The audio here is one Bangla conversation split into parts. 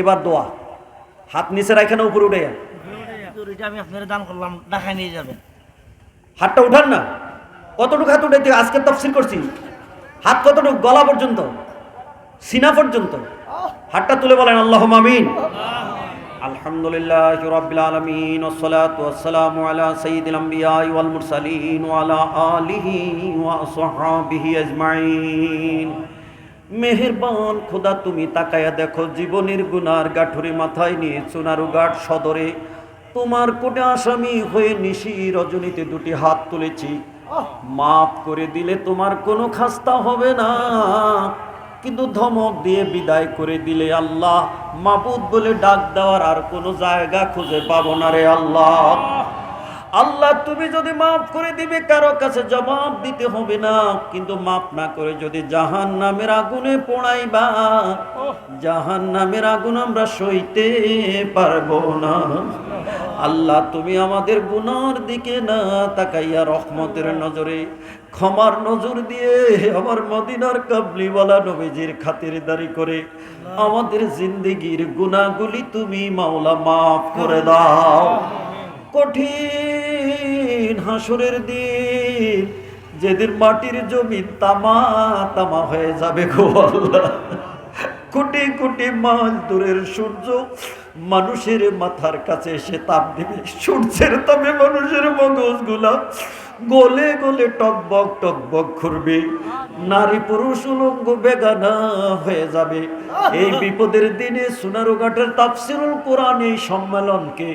এবার দোয়া। হাত নিচে রাখেন উপরে উঠে আমি আপনার দান করলাম ঢাকায় নিয়ে যাবেন। হাতটা উঠান না। কতটুকু হাত উঠে আজকে তফসিল করছি। হাত কতটুকু? গলা পর্যন্ত। সিনা পর্যন্ত। হাতটা তুলে বলেন আল্লাহ মামিন আলহামদুলিল্লাহ রাব্বিল আলামিন ওয়াসসালাতু ওয়াসসালামু আলা সাইয়্যিদিল আমবিয়া ওয়াল মুরসালিন ওয়া আলা আলিহি ওয়া আসহাবিহি আজমাইন। মেহেরবান খোদা, তুমি তাকায়া দেখো, জীবনের গুনার গাঠুরি মাথায় নিয়ে সোনারু ঘাট সদরে। তোমার কোটে আসামি হয়ে নিশি রজনীতে দুটি হাত তুলেছি। মাফ করে দিলে তোমার কোনো খাস্তা হবে না। কিন্তু ধমক দিয়ে বিদায় করে দিলে আল্লাহ, মাবুদ বলে ডাক দেওয়ার আর কোনো জায়গা খুঁজে পাবো না রে আল্লাহ। আল্লাহ তুমি যদি মাফ করে দিবে কারও কাছে জবাব দিতে হবে না। কিন্তু মাফ না করে যদি জাহান নামের আগুনে পোড়াইবা জাহান নামের আগুন আমরা সইতে পারব না। আল্লাহ তুমি আমাদের গুনার দিকে না তাকাইয়া রহমতের নজরে ক্ষমার নজর দিয়ে আমার মদিনার কাবলিওয়ালা নবীজির খাতির দারি করে আমাদের জিন্দিগির গুনাহগুলি তুমি মাওলা মাফ করে দাও। কঠিন হাসুরের দিন যেদিন মাটির জমি তামা তামা হয়ে যাবে গো কোটি কোটি দূরের সূর্য মানুষের মাথার কাছে এসে তাপ দিবে। সূর্যের তাপে মানুষের মগজ মগজগুলা গলে গলে টকবক টকবক করবে নারী পুরুষ উলঙ্গ বেগানা হয়ে যাবে। এই বিপদের দিনে সোনারুঘাটের তাফসিরুল কোরআন এই সম্মেলনকে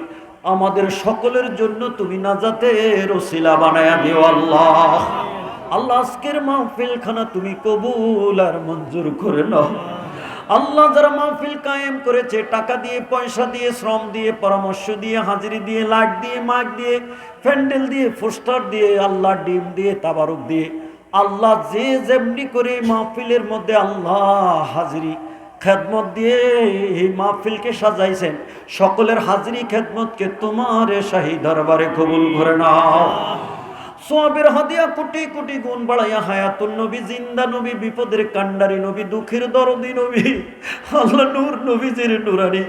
আমাদের সকলের জন্য তুমি নাজাতে রসিলা বানায়া দিও আল্লাহ। আল্লাহ, আজকের মাহফিল খানা তুমি কবুল আর মঞ্জুর করে নাও। আল্লাহ, যারা মাহফিল কায়েম করেছে, টাকা দিয়ে, পয়সা দিয়ে, শ্রম দিয়ে, পরামর্শ দিয়ে, হাজিরি দিয়ে লাট দিয়ে মাগ দিয়ে, প্যান্ডেল দিয়ে, পোস্টার দিয়ে, আল্লাহ ডিম দিয়ে, তাবারুক দিয়ে, আল্লাহ যে যেমনি করে মাহফিলের মধ্যে আল্লাহ হাজিরি খেদমত দিয়ে এই মাহফিলকে সাজাইছেন। সকলের হাজিরি খেদমতকে তোমার শাহী দরবারে কবুল করে নাও। সোয়াবের হাদিয়া কোটি কোটি গুণ বাড়াইয়া হায়াতুন নবী, জিন্দা নবী, বিপদের কান্ডারি নবী, দুঃখের দরদি নবী, আল্লাহ নূর নবীজির নুরানি,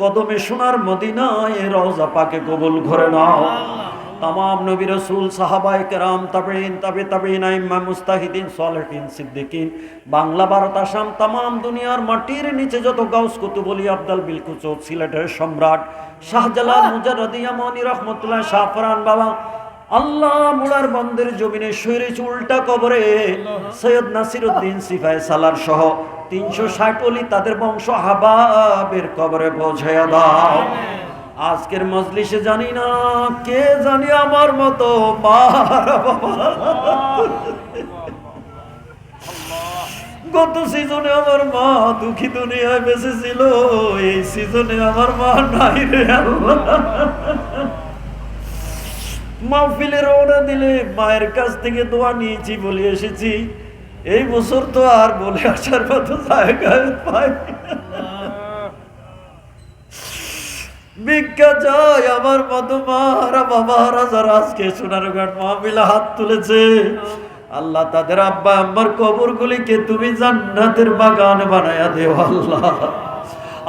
কদমে সোনার মদিনায় রওজা পাকে কবুল করে নাও। তামাম নবী রসুল সাহাবাই কেরাম তাবেইন তাবে তাবেইন আইম্মা মুস্তাহিদিন সালেহিন সিদ্দিকিন বাংলা ভারত আসাম তামাম দুনিয়ার মাটির নিচে যত গাউস কুতুবলি আব্দাল বিলকুচো সিলেটের সম্রাট শাহজালাল মুজারদিয়া মনি রহমতুল্লাহ শাহফরান বাবা আল্লাহ মুড়ার বন্দের জমিনে শৈরে উল্টা কবরে সৈয়দ নাসির উদ্দিন সিফাই সালার সহ তিনশো ষাট অলি তাদের বংশ হাবাবের কবরে পৌঁছাইয়া দাও। আজকের মজলিসে জানি না কে জানি আমার মতো গত সিজনে আমার মা দুঃখী দুনিয়ায় বেঁচে ছিল এই সিজনে আমার মা নাই রে আল্লাহ। মাহফিলে রওনা দিলে মায়ের কাছ থেকে দোয়া নিয়েছি বলে এসেছি। এই বছর তো আর বলে আসার মতো জায়গায় পাই ভিক্ষা চাই আমার মতো মারা বাবারা যারা আজকে মাহফিলে হাত তুলেছে, আল্লাহ তাদের আব্বা আম্মার কবরগুলিকে তুমি জান্নাতের বাগান বানায়া দেও, আল্লাহ।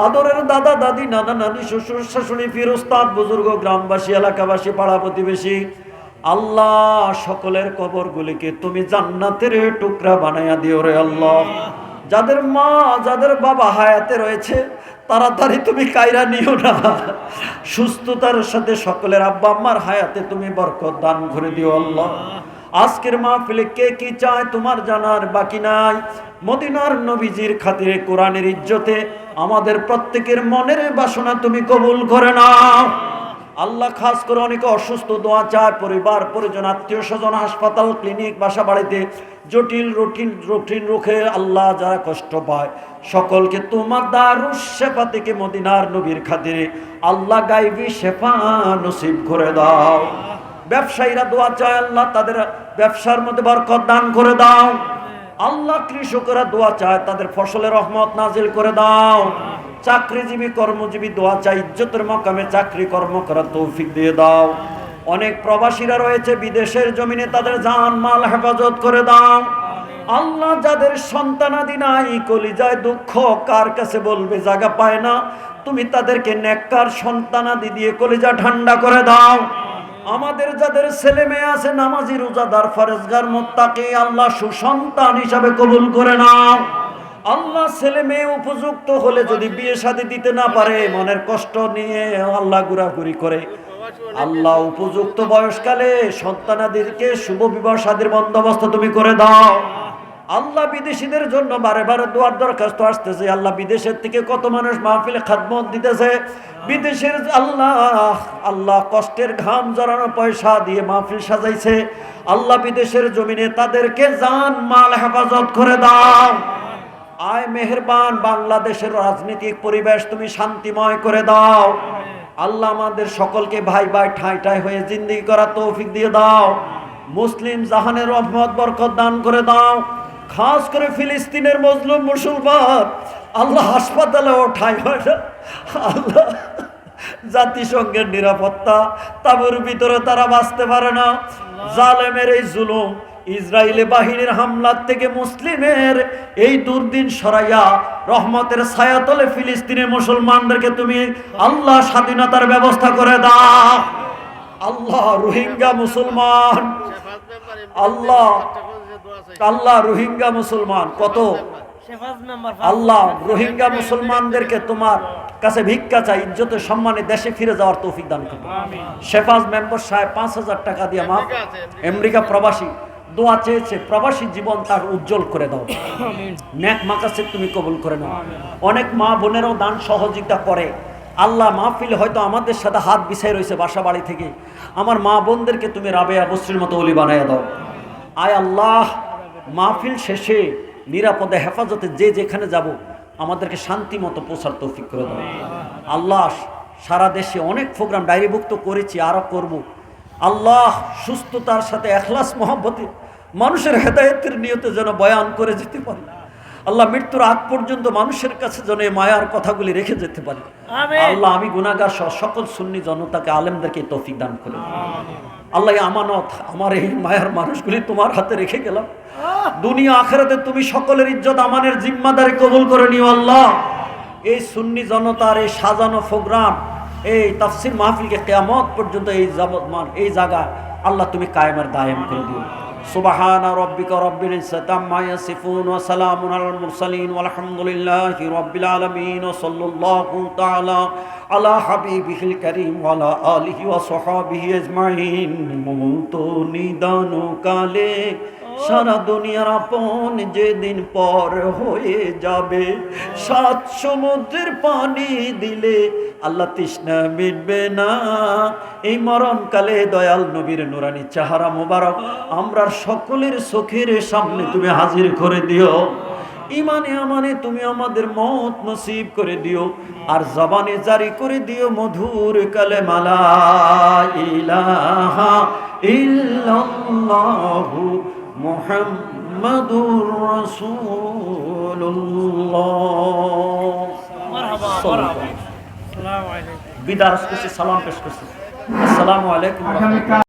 আদরের দাদা, দাদি, নানা, নানি, শ্বশুর, শাশুড়ি ফিরোস্তাদ বুজুর্গ, গ্রামবাসী, এলাকাবাসী, পাড়া প্রতিবেশী, আল্লাহ সকলের কবরগুলিকে তুমি জান্নাতের টুকরা বানাইয়া দিও রে আল্লাহ। যাদের মা, যাদের বাবা হায়াতে রয়েছে, তাড়াতাড়ি তুমি কায়রা নিও না। সুস্থতার সাথে সকলের আব্বা আম্মার হায়াতে তুমি বরকত দান করে দিও আল্লাহ। আজকের মাহফিলে কে কি চায় তোমার জানার বাকি নাই? মদিনার নবীজির খাতিরে কোরআনের ইজ্জতে আমাদের প্রত্যেকের মনের বাসনা তুমি কবুল করে নাও। আল্লাহ খাস করে অনেকে অসুস্থ, দোয়া চায়, পরিবার, পরিজন, আত্মীয় স্বজন, হাসপাতাল, ক্লিনিক, বাসা বাড়িতে। জটিল রুটিন রুটিন রুখে আল্লাহ যারা কষ্ট পায়, সকলকে তোমার দারুস শেফা থেকে মদিনার নবীর খাতিরে আল্লাহ গাইবি শেফা নসিব করে দাও। ব্যবসায়ীরা দোয়া চায়, আল্লাহ তাদের ব্যবসার মধ্যে বরকত দান করে দাও। আল্লাহ কৃষকরা দোয়া চায়, তাদের ফসলের রহমত নাজিল করে দাও। চাকরিজীবী, কর্মজীবী দোয়া চাই ইজ্জতের মকামে চাকরি, কর্ম করার তৌফিক দিয়ে দাও। অনেক প্রবাসীরা রয়েছে, বিদেশের জমিনে তাদের জান, মাল হেফাজত করে দাও। আল্লাহ যাদের সন্তানাদি নাই, কলিজায় দুঃখ কার কাছে বলবে, জায়গা পায় না। তুমি তাদেরকে নেককার সন্তানাদি দিয়ে কলিজা ঠান্ডা করে দাও। আমাদের যাদের ছেলে মেয়ে আছে, নামাজি, রোজাদার, ফরেজগার, মোত্তাকে, আল্লাহ সুসন্তান হিসাবে কবুল করে নাও। আল্লাহ ছেলে মেয়ে উপযুক্ত হলে যদি বিয়ে শাদী দিতে না পারে, মনের কষ্ট নিয়ে আল্লাহ ঘুরাঘুরি করে। আল্লাহ উপযুক্ত বয়সকালে সন্তানাদেরকে শুভ বিবাহ শাদীর বন্দোবস্ত তুমি করে দাও। আল্লাহ বিদেশিদের জন্য বারে বারে দোয়ার দরখাস্ত আসতেছে, আল্লাহ বিদেশের থেকে কত মানুষ মাহফিলে খাদমত দিতেছে। বিদেশের আল্লাহ আল্লাহ কষ্টের ঘাম জড়ানো পয়সা দিয়ে মাহফিল সাজাইছে। আল্লাহ বিদেশের জমিনে তাদেরকে জান মাল হেফাজত করে দাও। আয় মেহেরবান বাংলাদেশের রাজনৈতিক পরিবেশ তুমি শান্তিময় করে দাও। আল্লাহ আমাদের সকলকে ভাই ভাই ঠাঁই ঠাঁই হয়ে জিন্দিগি করার তৌফিক দিয়ে দাও। মুসলিম জাহানের রহমত, বরকত দান করে দাও। খাস করে ফিলিস্তিনের মজলুম মুসলমান। আল্লাহ হাসপাতালে ও ঠাই হয় না। আল্লাহ জাতিসংঘের নিরাপত্তা, তাবুর ভিতরে তারা বাঁচতে পারে না। জালেমের এই জুলুম ইসরায়েলি বাহিনীর হামলার থেকে মুসলিমের এই দুর্দিন সরাইয়া রহমতের ছায়াতলে ফিলিস্তিনের মুসলমানদেরকে তুমি আল্লাহ স্বাধীনতার ব্যবস্থা করে দাও। আল্লাহ রোহিঙ্গা মুসলমান। আল্লাহ আল্লাহ রোহিঙ্গা মুসলমান। কত? আল্লাহ রোহিঙ্গা মুসলমানদেরকে তোমার কাছে ভিক্ষা চাই ইজ্জতের সম্মানে দেশে ফিরে যাওয়ার তৌফিক দান করবে শেফাজ মেম্বার সাহেব পাঁচ হাজার টাকা দিয়ে মা আমেরিকা প্রবাসী। দোয়া চেয়েছে প্রবাসী জীবন তার উজ্জ্বল করে দাও। ন্যাক মাকাসে তুমি কবুল করে নাও। অনেক মা বোনেরও দান সহযোগিতা করে। আল্লাহ মাহফিল হয়তো আমাদের সাথে হাত বিছাই রয়েছে বাসা বাড়ি থেকে। আমার মা বোনদেরকে তুমি রাবেয়া বস্ত্রীর মতো অলি বানাইয়া দাও। আয় আল্লাহ মাহফিল শেষে নিরাপদে হেফাজতে যে যেখানে যাব আমাদেরকে শান্তি মতো পৌঁছার তৌফিক করে দাও। আল্লাহ সারা দেশে অনেক প্রোগ্রাম ডায়েরিভুক্ত করেছি আরও করব। আল্লাহ সুস্থতার সাথে এখলাস মহব্বতে মানুষের হেদায়তের নিয়তে যেন বয়ান করে যেতে পারি। আল্লাহ মৃত্যুর আগ পর্যন্ত মানুষের কাছে যেন এই মায়ার কথাগুলি রেখে যেতে পারি। আল্লাহ আমি গুনাগার সহ সকল সুন্নি জনতাকে আলেমদেরকে তৌফিক দান করে আল্লাহ আমানত আমার এই মায়ার মানুষগুলি তোমার হাতে রেখে গেলাম। দুনিয়া আখেরাতে তুমি সকলের ইজ্জত আমানের জিম্মাদারি কবুল করে নিও আল্লাহ। এই সুন্নি জনতার এই সাজানো প্রোগ্রাম এই তাফসির মাহফিলকে কেয়ামত পর্যন্ত এই যাবত মান এই জায়গা আল্লাহ তুমি কায়েমের দায়েম করে দিও। সুবাহানা রব্বিকা রব্বিল ইজ্জাতি আম্মা ইয়াসিফুন ওয়া সালামুন আলাল মুরসালিন ওয়ালহামদুলিল্লাহি রব্বিল আলামিন ওয়া সাল্লাল্লাহু তাআলা আলা হাবিবিহিল কারীম ওয়া আলা আলিহি ওয়া সাহবিহি আজমাইন নিদান কালে সারা দুনিয়ার আপন যেদিন পর হয়ে যাবে, সাত সমুদ্রের পানি দিলে আল্লাহ তৃষ্ণা মিটবে না। এই মরণকালে দয়াল নবীর নুরানি চাহারা মোবারক আমরা সকলের চোখের সামনে তুমি হাজির করে দিও। ইমানে আমানে তুমি আমাদের মত নসিব করে দিও আর জবানে জারি করে দিও মধুর কালে মালা ইলাহা ইল্লাল্লাহু মুহাম্মাদুর রাসূলুল্লাহ মারহাবা মারহাবা আসসালামু আলাইকুম বিদার করছি সালাম পেশ করছি আসসালামু আলাইকুম ওয়া রাহমাতুল্লাহ।